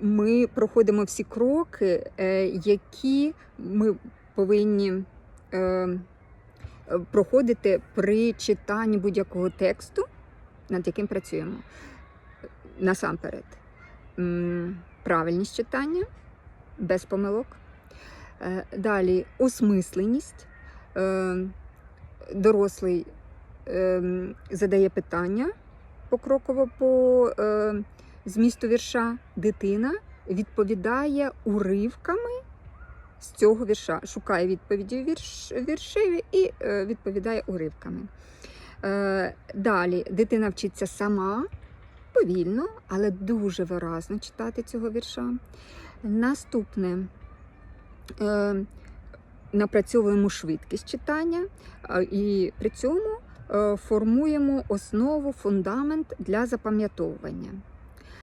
ми проходимо всі кроки, е, які ми повинні е, проходити при читанні будь-якого тексту, над яким працюємо. Насамперед, правильність читання без помилок. Е, Далі осмисленість. Дорослий е, задає питання покроково по змісту вірша. Дитина відповідає уривками з цього вірша, шукає відповіді вірш, віршеві і е, відповідає уривками. Е, далі дитина вчиться сама, повільно, але дуже виразно читати цього вірша. Наступне е, напрацьовуємо швидкість читання і при цьому е, формуємо основу, фундамент для запам'ятовування.